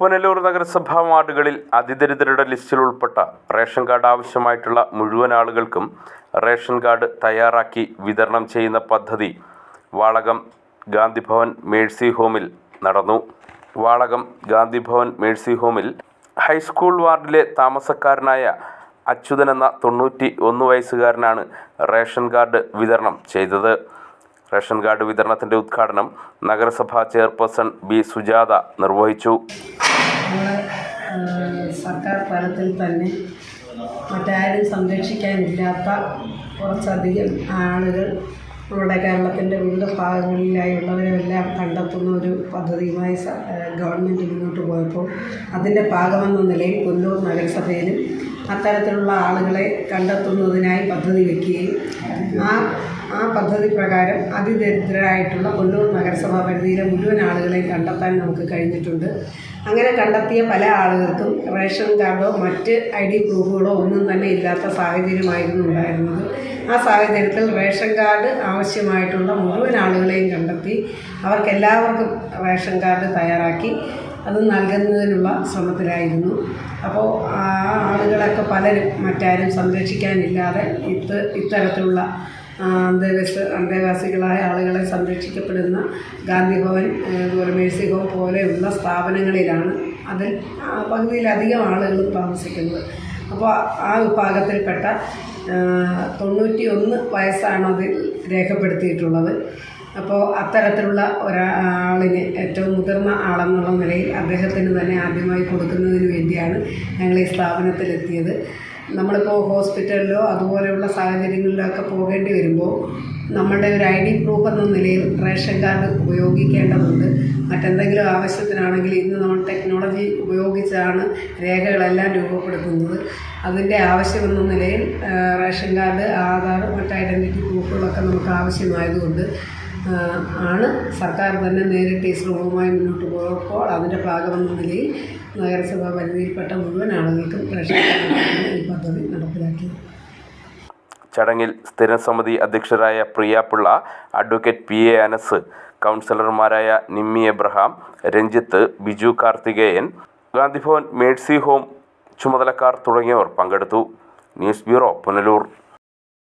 പുനലൂർ നഗരസഭാ വാർഡുകളിൽ അതിദരിദ്രരുടെ ലിസ്റ്റിൽ ഉൾപ്പെട്ട റേഷൻ കാർഡ് ആവശ്യമായിട്ടുള്ള മുഴുവൻ ആളുകൾക്കും റേഷൻ കാർഡ് തയ്യാറാക്കി വിതരണം ചെയ്യുന്ന പദ്ധതി വാളകം ഗാന്ധിഭവൻ മേഴ്സി ഹോമിൽ നടന്നു. വാളകം ഗാന്ധിഭവൻ മേഴ്സി ഹോമിൽ ഹൈസ്കൂൾ വാർഡിലെ താമസക്കാരനായ അച്യുതൻ എന്ന തൊണ്ണൂറ്റി ഒന്ന് വയസ്സുകാരനാണ് റേഷൻ കാർഡ് വിതരണം ചെയ്തത്. റേഷൻ കാർഡ് വിതരണത്തിന്റെ ഉദ്ഘാടനം നഗരസഭാ ചെയർപേഴ്സൺ ബി സുജാത നിർവഹിച്ചു. നമ്മൾ സർക്കാർ തലത്തിൽ തന്നെ മറ്റാരും സംരക്ഷിക്കാനില്ലാത്ത കുറച്ചധികം ആളുകൾ നമ്മുടെ കേരളത്തിന്റെ വിവിധ ഭാഗങ്ങളിലായുള്ളവരെല്ലാം കണ്ടെത്തുന്ന ഒരു പദ്ധതിയുമായി ഗവൺമെന്റ് മുന്നോട്ട് പോയപ്പോൾ അതിന്റെ ഭാഗമെന്ന നിലയിൽ കൊല്ലൂർ നഗരസഭയിലും അത്തരത്തിലുള്ള ആളുകളെ കണ്ടെത്തുന്നതിനായി പദ്ധതി വയ്ക്കുകയും ആ ആ പദ്ധതി പ്രകാരം അതിദരിദ്രരായിട്ടുള്ള കൊല്ലൂർ നഗരസഭാ പരിധിയിലെ മുഴുവൻ ആളുകളെയും കണ്ടെത്താൻ നമുക്ക് കഴിഞ്ഞിട്ടുണ്ട്. അങ്ങനെ കണ്ടെത്തിയ പല ആളുകൾക്കും റേഷൻ കാർഡോ മറ്റ് ഐ ഡി പ്രൂഫുകളോ ഒന്നും തന്നെ ഇല്ലാത്ത സാഹചര്യമായിരുന്നു ഉണ്ടായിരുന്നത്. ആ സാഹചര്യത്തിൽ റേഷൻ കാർഡ് ആവശ്യമായിട്ടുള്ള മുഴുവൻ ആളുകളെയും കണ്ടെത്തി അവർക്കെല്ലാവർക്കും റേഷൻ കാർഡ് തയ്യാറാക്കി അത് നൽകുന്നതിനുള്ള ശ്രമത്തിലായിരുന്നു. അപ്പോൾ ആ ആളുകളൊക്കെ പലരും മറ്റാരും സംരക്ഷിക്കാനില്ലാതെ ഇത് ഇത്തരത്തിലുള്ള അന്തേവാസി അന്തേവാസികളായ ആളുകളെ സംരക്ഷിക്കപ്പെടുന്ന ഗാന്ധി ഭവൻ അതുപോലെ മേഴ്സി ഹോം പോലെയുള്ള സ്ഥാപനങ്ങളിലാണ് അതിൽ പകുതിയിലധികം ആളുകളും താമസിക്കുന്നത്. അപ്പോൾ ആ വിഭാഗത്തിൽപ്പെട്ട തൊണ്ണൂറ്റി ഒന്ന് വയസ്സാണ് അതിൽ രേഖപ്പെടുത്തിയിട്ടുള്ളത്. അപ്പോൾ അത്തരത്തിലുള്ള ഒരാളിന് ഏറ്റവും മുതിർന്ന ആളെന്നുള്ള നിലയിൽ അദ്ദേഹത്തിന് തന്നെ ആദ്യമായി കൊടുക്കുന്നതിന് വേണ്ടിയാണ് ഞങ്ങൾ ഈ സ്ഥാപനത്തിലെത്തിയത്. നമ്മളിപ്പോൾ ഹോസ്പിറ്റലിലോ അതുപോലെയുള്ള സാഹചര്യങ്ങളിലൊക്കെ പോകേണ്ടി വരുമ്പോൾ നമ്മളുടെ ഒരു ഐ ഡി പ്രൂഫ് എന്ന നിലയിൽ റേഷൻ കാർഡ് ഉപയോഗിക്കേണ്ടതുണ്ട്. മറ്റെന്തെങ്കിലും ആവശ്യത്തിനാണെങ്കിൽ ഇന്ന് നമ്മൾ ടെക്നോളജി ഉപയോഗിച്ചാണ് രേഖകളെല്ലാം രൂപപ്പെടുത്തുന്നത്. അതിന്റെ ആവശ്യമെന്ന നിലയിൽ റേഷൻ കാർഡ് ആധാർ മറ്റ് ഐഡന്റിറ്റി പ്രൂഫുകളൊക്കെ നമുക്ക് ആവശ്യമായതുകൊണ്ട് ആണ്. സർക്കാർ തന്നെ നേരിട്ട് ഈ ശ്രമവുമായി മുന്നോട്ട് പോയപ്പോൾ അതിന്റെ ഭാഗമെന്ന നിലയിൽ നഗരസഭാ പരിധിയിൽപ്പെട്ട മുഴുവൻ ആളുകൾക്കും റേഷൻ ഈ പദ്ധതി നടപ്പിലാക്കിയത്. ചടങ്ങിൽ സ്ഥിരം സമിതി അധ്യക്ഷരായ Priya Pillai advocate P A Anas കൗൺസിലർമാരായ Nimmi Abraham Ranjith Biju Karthikeyan Gandhi Bhavan mercy home ചുമതലക്കാർ തുടങ്ങിയവർ പങ്കെടുത്തു. News bureau Punalur.